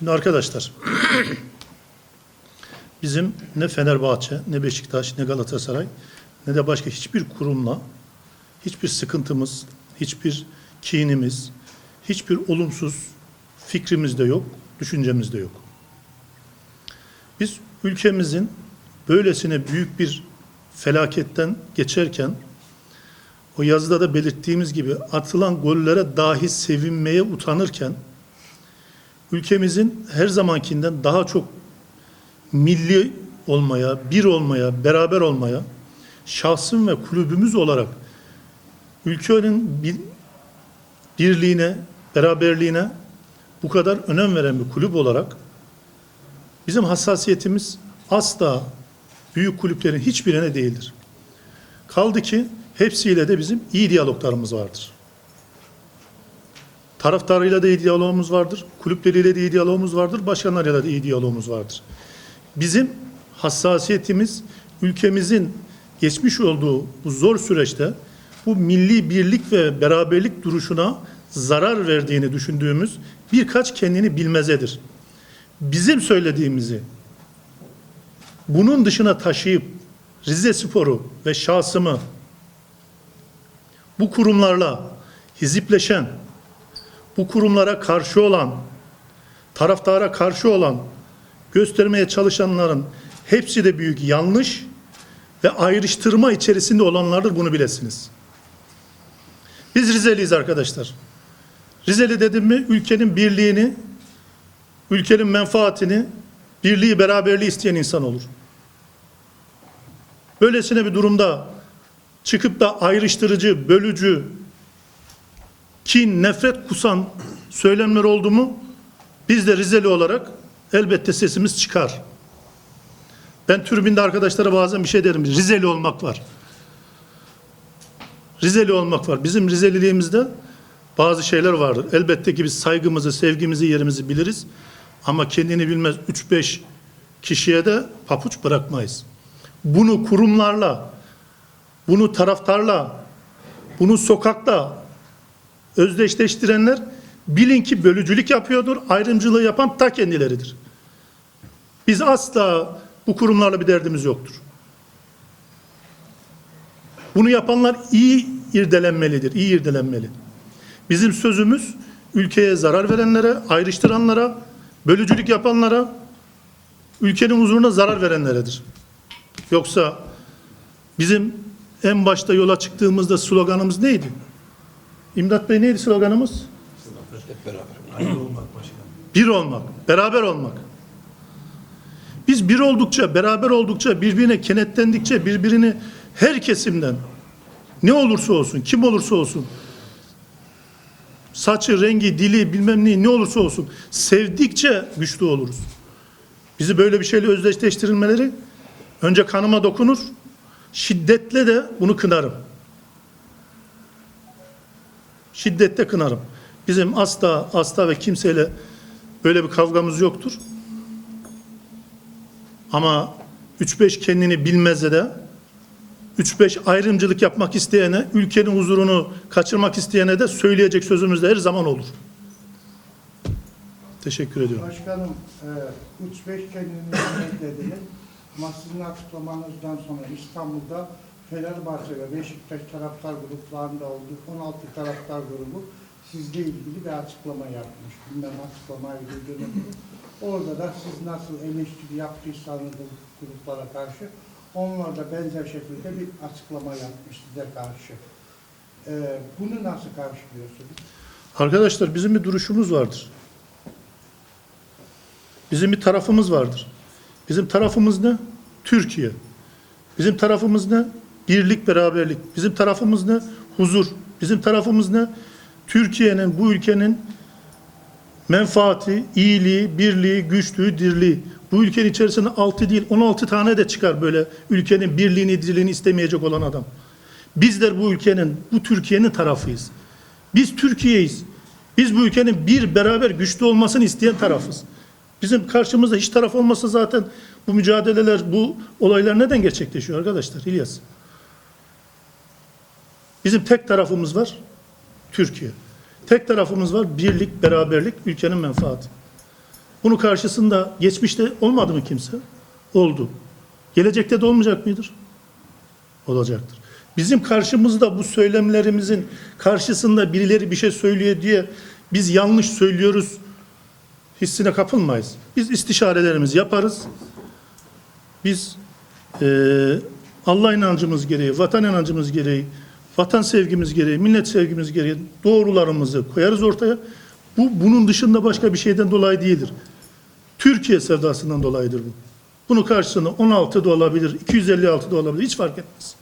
Şimdi arkadaşlar bizim ne Fenerbahçe, ne Beşiktaş, ne Galatasaray ne de başka hiçbir kurumla hiçbir sıkıntımız, hiçbir kinimiz, hiçbir olumsuz fikrimiz de yok, düşüncemiz de yok. Biz ülkemizin böylesine büyük bir felaketten geçerken o yazıda da belirttiğimiz gibi atılan gollere dahi sevinmeye utanırken ülkemizin her zamankinden daha çok milli olmaya, bir olmaya, beraber olmaya, şahsım ve kulübümüz olarak ülkenin bir, birliğine, beraberliğine bu kadar önem veren bir kulüp olarak bizim hassasiyetimiz asla büyük kulüplerin hiçbirine değildir. Kaldı ki hepsiyle de bizim iyi diyaloglarımız vardır. Taraftarıyla da iyi diyalogumuz vardır. Kulüpleriyle de iyi diyalogumuz vardır. Başkanlarıyla da iyi diyalogumuz vardır. Bizim hassasiyetimiz ülkemizin geçmiş olduğu bu zor süreçte bu milli birlik ve beraberlik duruşuna zarar verdiğini düşündüğümüz birkaç kendini bilmezedir. Bizim söylediğimizi bunun dışına taşıyıp Rize Sporu ve şahsımı bu kurumlarla hizipleşen, bu kurumlara karşı olan, taraftara karşı olan, göstermeye çalışanların hepsi de büyük yanlış ve ayrıştırma içerisinde olanlardır bunu bilesiniz. Biz Rizeliyiz arkadaşlar. Rizeli dedim mi ülkenin birliğini, ülkenin menfaatini, birliği, beraberliği isteyen insan olur. Böylesine bir durumda çıkıp da ayrıştırıcı, bölücü, kin, nefret kusan söylemler oldu mu biz de Rizeli olarak elbette sesimiz çıkar. Ben türbinde arkadaşlara bazen bir şey derim. Rizeli olmak var. Rizeli olmak var. Bizim Rizeliliğimizde bazı şeyler vardır. Elbette ki biz saygımızı, sevgimizi, yerimizi biliriz. Ama kendini bilmez 3-5 kişiye de papuç bırakmayız. Bunu kurumlarla, bunu taraftarla, bunu sokakta özdeşleştirenler bilin ki bölücülük yapıyordur, ayrımcılığı yapan ta kendileridir. Biz asla bu kurumlarla bir derdimiz yoktur. Bunu yapanlar iyi irdelenmelidir, iyi irdelenmeli. Bizim sözümüz ülkeye zarar verenlere, ayrıştıranlara, bölücülük yapanlara, ülkenin huzuruna zarar verenleredir. Yoksa bizim en başta yola çıktığımızda sloganımız neydi? İmdat Bey neydi sloganımız? Bir olmak, beraber olmak. Biz bir oldukça, beraber oldukça, birbirine kenetlendikçe, birbirini her kesimden ne olursa olsun, kim olursa olsun, saçı, rengi, dili, bilmem neyi ne olursa olsun sevdikçe güçlü oluruz. Bizi böyle bir şeyle özdeşleştirilmeleri önce kanıma dokunur, şiddetle de bunu kınarım. Şiddetle kınarım. Bizim asla asla ve kimseyle böyle bir kavgamız yoktur. Ama 3-5 kendini bilmezse de 3-5 ayrımcılık yapmak isteyene, ülkenin huzurunu kaçırmak isteyene de söyleyecek sözümüz de her zaman olur. Teşekkür ediyorum. Başkanım, e, 3-5 kendini dediniz. Ama sizin açıklamanızdan sonra İstanbul'da Fenerbahçe ve Beşiktaş taraftar gruplarında olduğu 16 taraftar grubu sizle ilgili bir açıklama yapmış. Bilmem açıklamayı duydunuz mu? Orada da siz nasıl eleştiri yaptıysanız bu gruplara karşı onlar da benzer şekilde bir açıklama yapmış size karşı. E, bunu nasıl karşılıyorsunuz? Arkadaşlar bizim bir duruşumuz vardır. Bizim bir tarafımız vardır. Bizim tarafımız ne? Türkiye. Bizim tarafımız ne? Birlik, beraberlik. Bizim tarafımız ne? Huzur. Bizim tarafımız ne? Türkiye'nin, bu ülkenin menfaati, iyiliği, birliği, güçlüğü, dirliği. Bu ülkenin içerisinde 6 değil 16 tane de çıkar böyle ülkenin birliğini, dirliğini istemeyecek olan adam. Bizler bu ülkenin, bu Türkiye'nin tarafıyız. Biz Türkiye'yiz. Biz bu ülkenin bir beraber güçlü olmasını isteyen tarafız. Bizim karşımızda hiç taraf olmasa zaten bu mücadeleler, bu olaylar neden gerçekleşiyor arkadaşlar İlyas? Bizim tek tarafımız var, Türkiye. Tek tarafımız var, birlik, beraberlik, ülkenin menfaati. Bunun karşısında geçmişte olmadı mı kimse? Oldu. Gelecekte de olmayacak mıdır? Olacaktır. Bizim karşımızda bu söylemlerimizin karşısında birileri bir şey söylüyor diye biz yanlış söylüyoruz hissine kapılmayız. Biz istişarelerimizi yaparız. Biz eee, Allah inancımız gereği, vatan inancımız gereği, vatan sevgimiz gereği, millet sevgimiz gereği doğrularımızı koyarız ortaya. Bu bunun dışında başka bir şeyden dolayı değildir. Türkiye sevdasından dolayıdır bu. Bunun karşısında 16 da olabilir, 256 da olabilir. Hiç fark etmez.